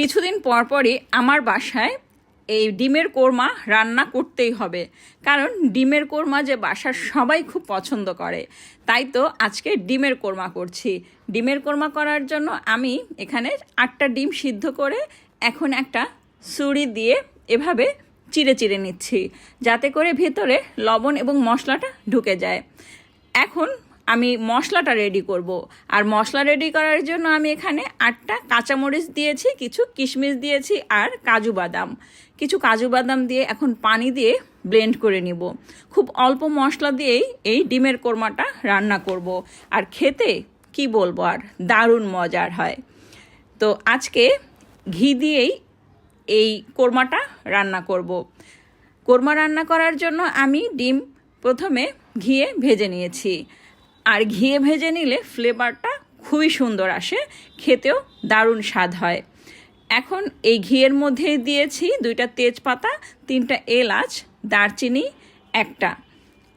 কিছুদিন পর পরই আমার বাসায় এই ডিমের কোরমা রান্না করতেই হবে। কারণ ডিমের কোরমা যে বাসার সবাই খুব পছন্দ করে। তাই তো আজকে ডিমের কোরমা করছি। ডিমের কোরমা করার জন্য আমি এখানে আটটা ডিম সিদ্ধ করে এখন একটা ছুরি দিয়ে এভাবে চিড়ে চিড়ে নিচ্ছি। যাতে করে ভেতরে লবণ এবং মশলাটা ঢুকে যায়। এখন আমি মশলাটা রেডি করব। আর মশলা রেডি করার জন্য আমি এখানে আটটা কাঁচামরিচ দিয়েছি, কিছু কিশমিশ দিয়েছি আর কাজু বাদাম। কিছু কাজু বাদাম দিয়ে এখন পানি দিয়ে ব্লেন্ড করে নিব। খুব অল্প মশলা দিয়েই এই ডিমের কোরমাটা রান্না করব। আর খেতে কি বলব আর, দারুণ মজার হয়। তো আজকে ঘি দিয়েই এই কোরমাটা রান্না করব। কোরমা রান্না করার জন্য আমি ডিম প্রথমে ঘিয়ে ভেজে নিয়েছি। আর ঘিয়ে ভেজে নিলে ফ্লেভারটা খুবই সুন্দর আসে, খেতেও দারুণ স্বাদ হয়। এখন এই ঘিয়ের মধ্যে দিয়েছি দুইটা তেজপাতা, তিনটা এলাচ, দারচিনি একটা।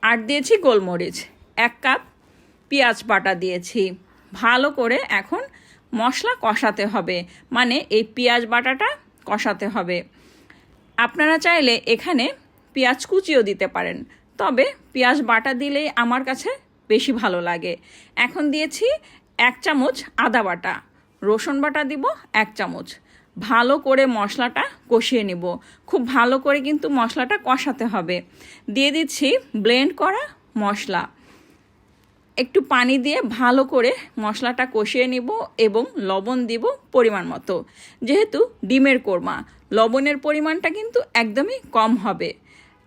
আর দিয়েছি গোলমরিচ, এক কাপ পেঁয়াজ বাটা দিয়েছি। ভালো করে এখন মশলা কষাতে হবে মানে এই পেঁয়াজ বাটাটা কষাতে হবে। আপনারা চাইলে এখানে পেঁয়াজ কুচিও দিতে পারেন, তবে পেঁয়াজ বাটা দিলেই আমার কাছে বেশি ভালো লাগে। এখন দিয়েছি এক চামচ আদা বাটা। রসুন বাটা দিব এক চামচ। ভালো করে মশলাটা কষিয়ে নিব। খুব ভালো করে কিন্তু মশলাটা কষাতে হবে। দিয়ে দিচ্ছি ব্লেন্ড করা মশলা। একটু পানি দিয়ে ভালো করে মশলাটা কষিয়ে নিব এবং লবণ দিব পরিমাণ মতো। যেহেতু ডিমের কোরমা, লবণের পরিমাণটা কিন্তু একদমই কম হবে।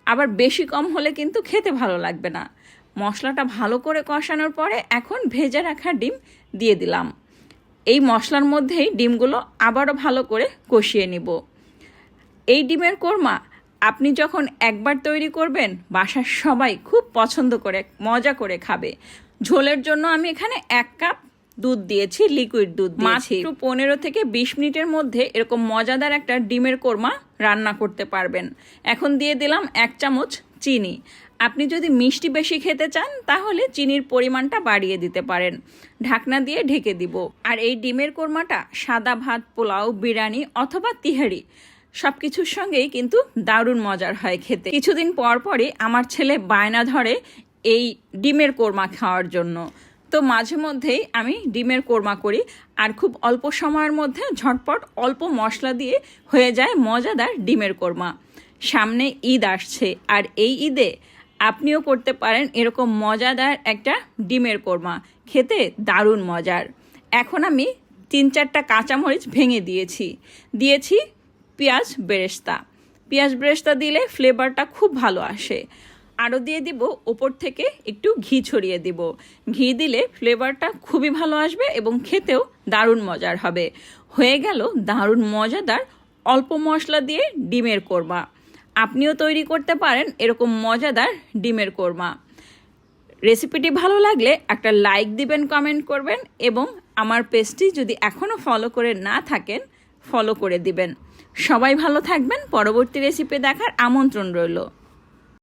আবার বেশি কম হলে কিন্তু খেতে ভালো লাগবে না। মশলাটা ভালো করে কষানোর পরে এখন ভেজে রাখা ডিম দিয়ে দিলাম। এই মশলার মধ্যেই ডিমগুলো আবারও ভালো করে কষিয়ে নিব। এই ডিমের কোরমা আপনি যখন একবার তৈরি করবেন বাসার সবাই খুব পছন্দ করে মজা করে খাবে। ঝোলের জন্য আমি এখানে এক কাপ দুধ দিয়েছি লিকুইড দুধ দিয়েছি। মাত্র পনেরো থেকে বিশ মিনিটের মধ্যে এরকম মজাদার একটা ডিমের কোরমা রান্না করতে পারবেন। এখন দিয়ে দিলাম এক চামচ চিনি। আপনি যদি মিষ্টি বেশি খেতে চান, তাহলে চিনির পরিমাণটা বাড়িয়ে দিতে পারেন। ঢাকনা দিয়ে ঢেকে দিব। আর এই ডিমের কোরমাটা সাদা ভাত, পোলাও, বিরিয়ানি অথবা তিহারি সব কিছুর সঙ্গেই কিন্তু দারুণ মজার হয় খেতে। কিছুদিন পর পরই আমার ছেলে বায়না ধরে এই ডিমের কোরমা খাওয়ার জন্য। তো মাঝে মধ্যেই আমি ডিমের কোরমা করি আর খুব অল্প সময়ের মধ্যে ঝটপট অল্প মশলা দিয়ে হয়ে যায় মজাদার ডিমের কোরমা। সামনে ঈদ আসছে আর এই ঈদে আপনিও করতে পারেন এরকম মজাদার একটা ডিমের কোরমা। খেতে দারুণ মজার। এখন আমি তিন চারটা কাঁচামরিচ ভেঙে দিয়েছি। দিয়েছি পেঁয়াজ বেরেস্তা। পেঁয়াজ বেরেস্তা দিলে ফ্লেভারটা খুব ভালো আসে। আরও দিয়ে দিব ওপর থেকে একটু ঘি ছড়িয়ে দিব। ঘি দিলে ফ্লেভারটা খুবই ভালো আসবে এবং খেতেও দারুণ মজার হবে। হয়ে গেল দারুণ মজাদার অল্প মশলা দিয়ে ডিমের কোরমা। আপনিও তৈরি করতে পারেন এরকম মজাদার ডিমের কোরমা। রেসিপিটি ভালো লাগলে একটা লাইক দিবেন, কমেন্ট করবেন এবং আমার পেজটি যদি এখনও ফলো করে না থাকেন, ফলো করে দিবেন। সবাই ভালো থাকবেন, পরবর্তী রেসিপি দেখার আমন্ত্রণ রইল।